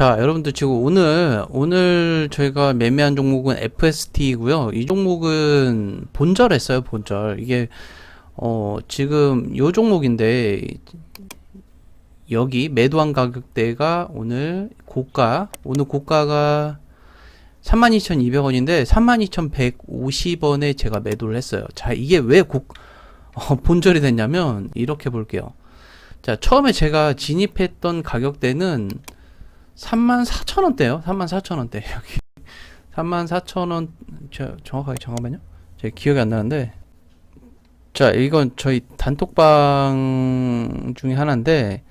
자, 여러분들 지금 오늘 오늘 저희가 매매한 종목은 FST이고요. 이 종목은 본절했어요, 본절. 이게 어 지금 요 종목인데 여기 매도한 가격대가 오늘 고가 오늘 고가가 32,200원인데 32,150원에 제가 매도를 했어요. 자, 이게 왜 고, 어, 본절이 됐냐면 이렇게 볼게요. 자, 처음에 제가 진입했던 가격대는 34,000원대요. 34,000원대 여기. 34,000원 저 정확하게 잠깐만요. 제 기억이 안 나는데. 자, 이건 저희 단톡방 중에 하나인데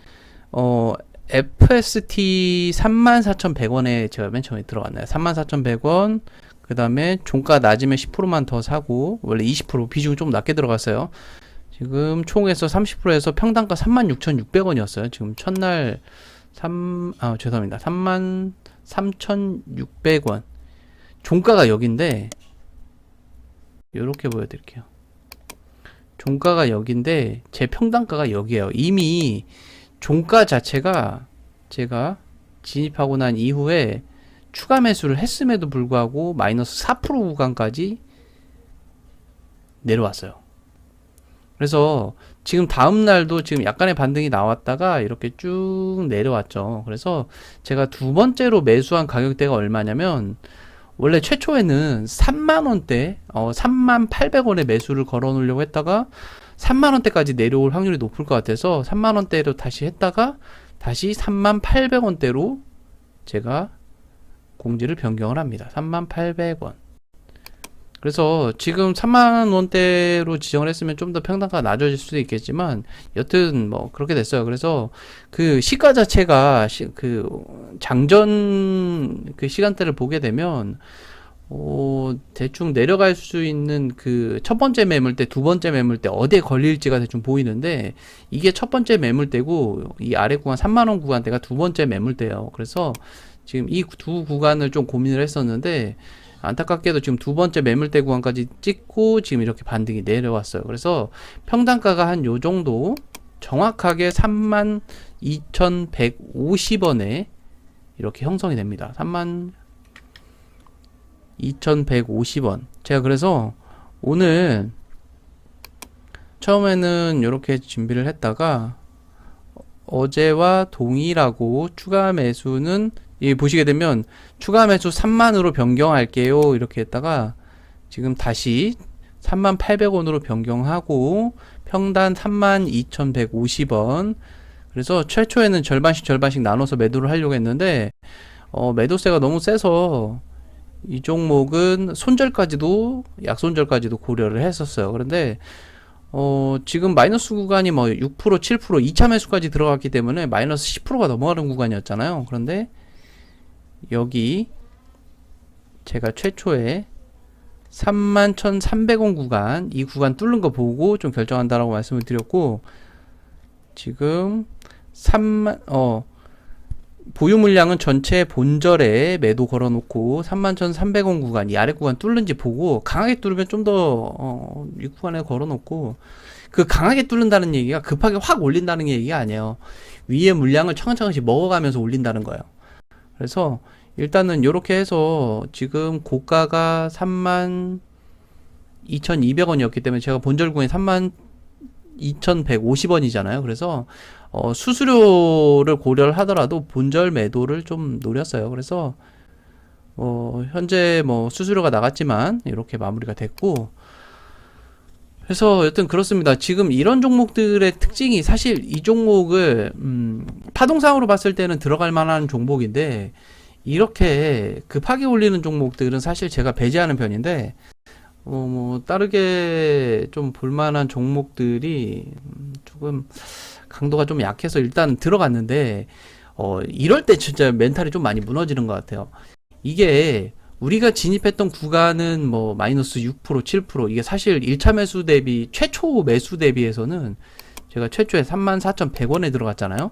어 FST 34,100원에 제가 맨 처음에 들어갔나요? 34,100원. 그다음에 종가 낮으면 10%만 더 사고 원래 20% 비중이 좀 낮게 들어갔어요. 지금 총에서 30%에서 평단가 36,600원이었어요. 지금 첫날 3, 아, 죄송합니다. 3만 3,600원. 종가가 여긴데, 요렇게 보여드릴게요. 종가가 여긴데, 제 평단가가 여기에요. 이미 종가 자체가 제가 진입하고 난 이후에 추가 매수를 했음에도 불구하고 마이너스 4% 구간까지 내려왔어요. 그래서 지금 다음 날도 지금 약간의 반등이 나왔다가 이렇게 쭉 내려왔죠. 그래서 제가 두 번째로 매수한 가격대가 얼마냐면 원래 최초에는 3만 원대, 어 3만 800원에 매수를 걸어 놓으려고 했다가 3만 원대까지 내려올 확률이 높을 것 같아서 3만 원대로 다시 했다가 다시 3만 800원대로 제가 공지를 변경을 합니다. 3만 800원. 그래서 지금 3만 원대로 지정을 했으면 좀 더 평단가가 낮아질 수도 있겠지만 여튼 뭐 그렇게 됐어요. 그래서 그 시가 자체가 시, 그 장전 그 시간대를 보게 되면 어 대충 내려갈 수 있는 그 첫 번째 매물대, 두 번째 매물대 어디에 걸릴지가 대충 보이는데 이게 첫 번째 매물대고 이 아래 구간 3만 원 구간대가 두 번째 매물대예요. 그래서 지금 이 두 구간을 좀 고민을 했었는데 안타깝게도 지금 두 번째 매물대 구간까지 찍고 지금 이렇게 반등이 내려왔어요. 그래서 평단가가 한 요 정도 정확하게 3만 2,150원에 이렇게 형성이 됩니다. 3만 2,150원. 제가 그래서 오늘 처음에는 이렇게 준비를 했다가 어제와 동일하고 추가 매수는 이 보시게 되면 추가 매수 3만으로 변경할게요. 이렇게 했다가 지금 다시 3만 800원으로 변경하고 평단 3만 2,150원. 그래서 최초에는 절반씩 절반씩 나눠서 매도를 하려고 했는데 어, 매도세가 너무 세서 이 종목은 손절까지도 약손절까지도 고려를 했었어요. 그런데 어, 지금 마이너스 구간이 뭐 6%, 7%, 2차 매수까지 들어갔기 때문에 마이너스 10%가 넘어가는 구간이었잖아요. 그런데 여기 제가 최초에 31,300원 구간 이 구간 뚫는 거 보고 좀 결정한다라고 말씀을 드렸고 지금 3만 어 보유 물량은 전체 본절에 매도 걸어 놓고 31,300원 구간 이 아래 구간 뚫는지 보고 강하게 뚫으면 좀 더 어, 이 구간에 걸어 놓고 그 강하게 뚫는다는 얘기가 급하게 확 올린다는 얘기가 아니에요. 위에 물량을 차근차근씩 먹어가면서 올린다는 거예요. 그래서 일단은 이렇게 해서 지금 고가가 3만 2,200원이었기 때문에 제가 본절구에 3만 2,150원이잖아요. 그래서 어, 수수료를 고려를 하더라도 본절 매도를 좀 노렸어요. 그래서 어, 현재 뭐 수수료가 나갔지만 이렇게 마무리가 됐고 그래서 여튼 그렇습니다. 지금 이런 종목들의 특징이 사실 이 종목을 음, 파동상으로 봤을 때는 들어갈 만한 종목인데 이렇게 급하게 올리는 종목들은 사실 제가 배제하는 편인데 어, 뭐 다르게 좀 볼만한 종목들이 음, 조금 강도가 좀 약해서 일단 들어갔는데 어, 이럴 때 진짜 멘탈이 좀 많이 무너지는 것 같아요. 이게 우리가 진입했던 구간은 뭐 마이너스 6% 7% 이게 사실 1차 매수 대비 최초 매수 대비해서는 제가 최초에 34,100원에 들어갔잖아요.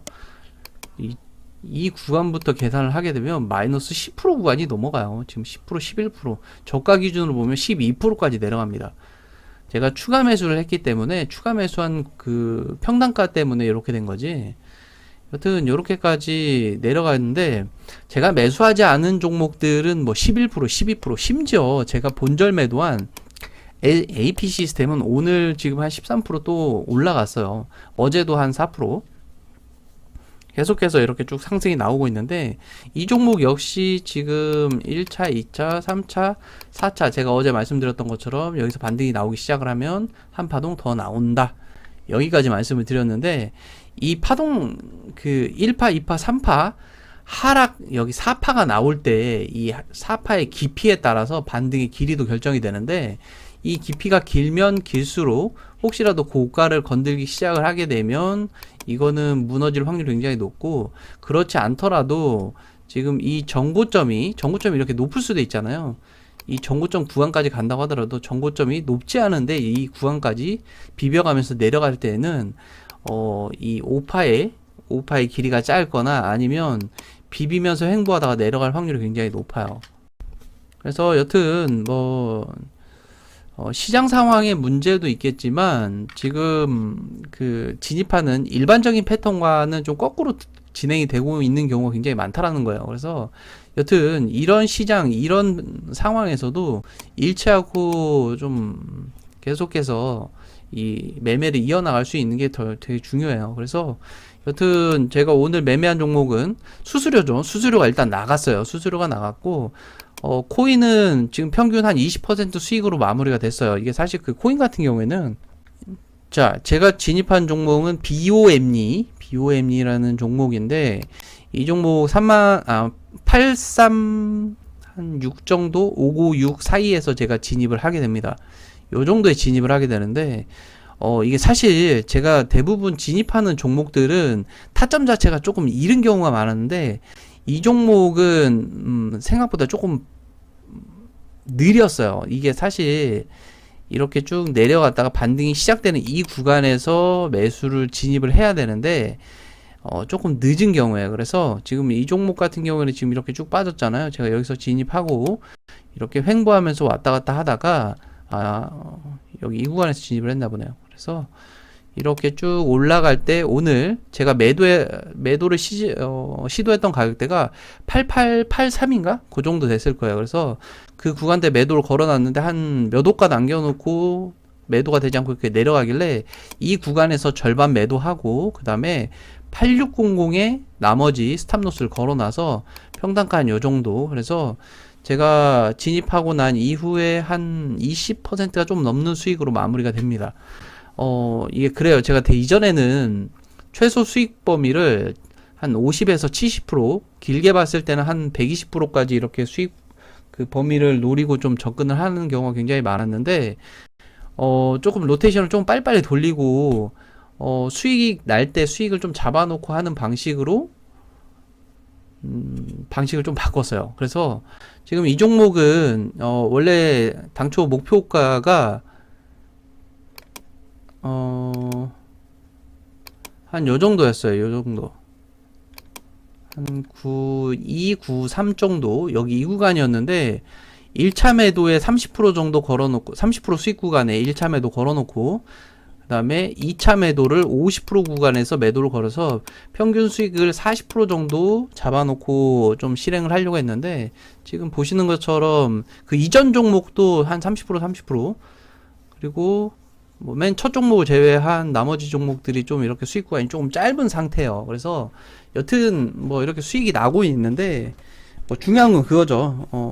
이, 이 구간부터 계산을 하게 되면 마이너스 10% 구간이 넘어가요. 지금 10% 11% 저가 기준으로 보면 12%까지 내려갑니다. 제가 추가 매수를 했기 때문에 추가 매수한 그 평단가 때문에 이렇게 된 거지. 여튼 요렇게까지 내려가는데 제가 매수하지 않은 종목들은 뭐 11%, 12% 심지어 제가 본절 매도한 AP 시스템은 오늘 지금 한 13%또 올라갔어요. 어제도 한 4%. 계속해서 이렇게 쭉 상승이 나오고 있는데 이 종목 역시 지금 1차, 2차, 3차, 4차 제가 어제 말씀드렸던 것처럼 여기서 반등이 나오기 시작을 하면 한 파동 더 나온다. 여기까지 말씀을 드렸는데 이 파동 그 1파, 2파, 3파 하락 여기 4파가 나올 때 이 4파의 깊이에 따라서 반등의 길이도 결정이 되는데 이 깊이가 길면 길수록 혹시라도 고가를 건들기 시작을 하게 되면 이거는 무너질 확률이 굉장히 높고 그렇지 않더라도 지금 이 정고점이 정고점이 이렇게 높을 수도 있잖아요. 이 정고점 구간까지 간다고 하더라도 정고점이 높지 않은데 이 구간까지 비벼가면서 내려갈 때는 어 이 오파의 오파의 길이가 짧거나 아니면 비비면서 횡보하다가 내려갈 확률이 굉장히 높아요. 그래서 여튼 뭐 어, 시장 상황의 문제도 있겠지만 지금 그 진입하는 일반적인 패턴과는 좀 거꾸로 진행이 되고 있는 경우가 굉장히 많다라는 거예요. 그래서 여튼 이런 시장 이런 상황에서도 일치하고 좀 계속해서 이 매매를 이어나갈 수 있는 게 더 되게 중요해요. 그래서 여튼 제가 오늘 매매한 종목은 수수료죠. 수수료가 일단 나갔어요. 수수료가 나갔고 어, 코인은 지금 평균 한 20% 수익으로 마무리가 됐어요. 이게 사실 그 코인 같은 경우에는 자, 제가 진입한 종목은 BOM니, BOM니라는 종목인데 이 종목 3만 아, 83 한 6 정도, 596 사이에서 제가 진입을 하게 됩니다. 요 정도에 진입을 하게 되는데 어, 이게 사실 제가 대부분 진입하는 종목들은 타점 자체가 조금 이른 경우가 많았는데 이 종목은 음, 생각보다 조금 느렸어요. 이게 사실 이렇게 쭉 내려갔다가 반등이 시작되는 이 구간에서 매수를 진입을 해야 되는데 어, 조금 늦은 경우에 그래서 지금 이 종목 같은 경우에는 지금 이렇게 쭉 빠졌잖아요. 제가 여기서 진입하고 이렇게 횡보하면서 왔다 갔다 하다가 아, 어, 여기 이 구간에서 진입을 했나 보네요. 그래서 이렇게 쭉 올라갈 때 오늘 제가 매도에 매도를 시, 어, 시도했던 가격대가 8883인가? 그 정도 됐을 거예요. 그래서 그 구간대 매도를 걸어놨는데 한 몇 호가 남겨놓고 매도가 되지 않고 이렇게 내려가길래 이 구간에서 절반 매도하고 그 다음에 8600에 나머지 스탑로스를 걸어놔서 평단가 한 요 정도. 그래서 제가 진입하고 난 이후에 한 20%가 좀 넘는 수익으로 마무리가 됩니다. 어, 이게 그래요. 제가 대 이전에는 최소 수익 범위를 한 50에서 70% 길게 봤을 때는 한 120%까지 이렇게 수익 그 범위를 노리고 좀 접근을 하는 경우가 굉장히 많았는데 어, 조금 로테이션을 좀 빨리빨리 돌리고 어, 수익이 날 때 수익을 좀 잡아놓고 하는 방식으로 음, 방식을 좀 바꿨어요. 그래서 지금 이 종목은 어, 원래 당초 목표가가 어, 한 요 정도였어요. 요 정도. 한 9, 2, 9, 3 정도. 여기 이 구간이었는데, 1차 매도에 30% 정도 걸어놓고, 30% 수익 구간에 1차 매도 걸어놓고, 그 다음에 2차 매도를 50% 구간에서 매도를 걸어서 평균 수익을 40% 정도 잡아놓고 좀 실행을 하려고 했는데, 지금 보시는 것처럼 그 이전 종목도 한 30%, 30%, 그리고 뭐 맨 첫 종목을 제외한 나머지 종목들이 좀 이렇게 수익 구간이 조금 짧은 상태예요. 그래서 여튼 뭐 이렇게 수익이 나고 있는데 뭐 중요한 건 그거죠. 어,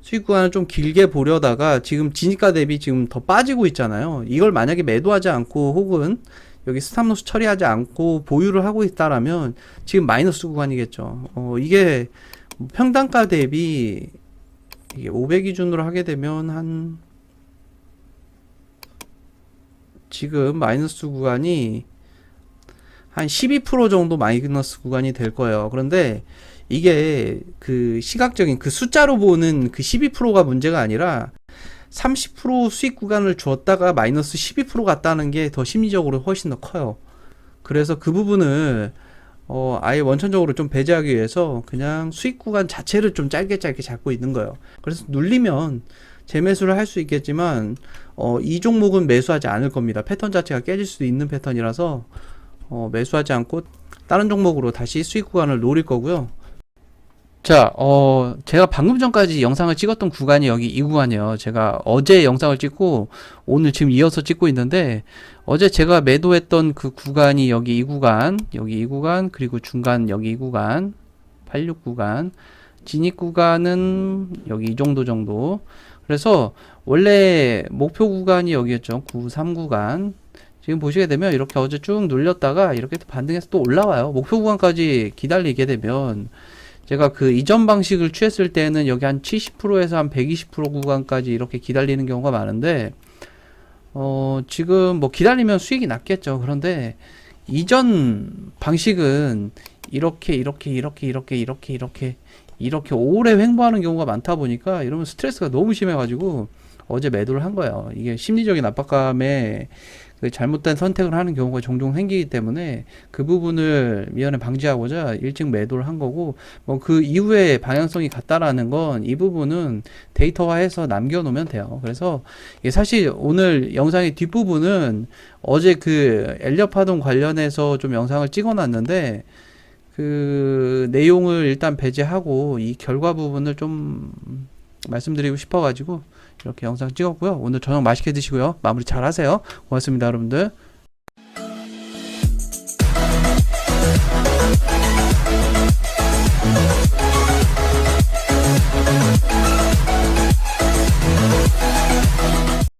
수익 구간을 좀 길게 보려다가 지금 진입가 대비 지금 더 빠지고 있잖아요. 이걸 만약에 매도하지 않고 혹은 여기 스탑로스 처리하지 않고 보유를 하고 있다라면 지금 마이너스 구간이겠죠. 어, 이게 평단가 대비 이게 500 기준으로 하게 되면 한 지금 마이너스 구간이 한 12% 정도 마이너스 구간이 될 거예요. 그런데 이게 그 시각적인 그 숫자로 보는 그 12%가 문제가 아니라 30% 수익 구간을 주었다가 마이너스 12% 갔다는 게 더 심리적으로 훨씬 더 커요. 그래서 그 부분을 어 아예 원천적으로 좀 배제하기 위해서 그냥 수익 구간 자체를 좀 짧게 짧게 잡고 있는 거예요. 그래서 눌리면 재매수를 할 수 있겠지만 어, 이 종목은 매수하지 않을 겁니다. 패턴 자체가 깨질 수도 있는 패턴이라서 어, 매수하지 않고 다른 종목으로 다시 수익 구간을 노릴 거고요. 자, 어, 제가 방금 전까지 영상을 찍었던 구간이 여기 이 구간이에요. 제가 어제 영상을 찍고 오늘 지금 이어서 찍고 있는데 어제 제가 매도했던 그 구간이 여기 이 구간, 여기 이 구간, 그리고 중간 여기 이 구간, 86 구간, 진입 구간은 여기 이 정도 정도. 그래서 원래 목표 구간이 여기였죠. 93 구간. 지금 보시게 되면 이렇게 어제 쭉 눌렸다가 이렇게 또 반등해서 또 올라와요. 목표 구간까지 기다리게 되면 제가 그 이전 방식을 취했을 때는 여기 한 70%에서 한 120% 구간까지 이렇게 기다리는 경우가 많은데 어 지금 뭐 기다리면 수익이 낮겠죠. 그런데 이전 방식은 이렇게 이렇게 이렇게 이렇게 이렇게 이렇게 이렇게 오래 횡보하는 경우가 많다 보니까 이러면 스트레스가 너무 심해가지고 어제 매도를 한 거예요. 이게 심리적인 압박감에 그 잘못된 선택을 하는 경우가 종종 생기기 때문에 그 부분을 미연에 방지하고자 일찍 매도를 한 거고 뭐 그 이후에 방향성이 같다라는 건 이 부분은 데이터화해서 남겨놓으면 돼요. 그래서 이게 사실 오늘 영상의 뒷부분은 어제 그 엘리엇 파동 관련해서 좀 영상을 찍어놨는데 그 내용을 일단 배제하고 이 결과 부분을 좀 말씀드리고 싶어가지고 이렇게 영상 찍었고요. 오늘 저녁 맛있게 드시고요. 마무리 잘 하세요. 고맙습니다, 여러분들.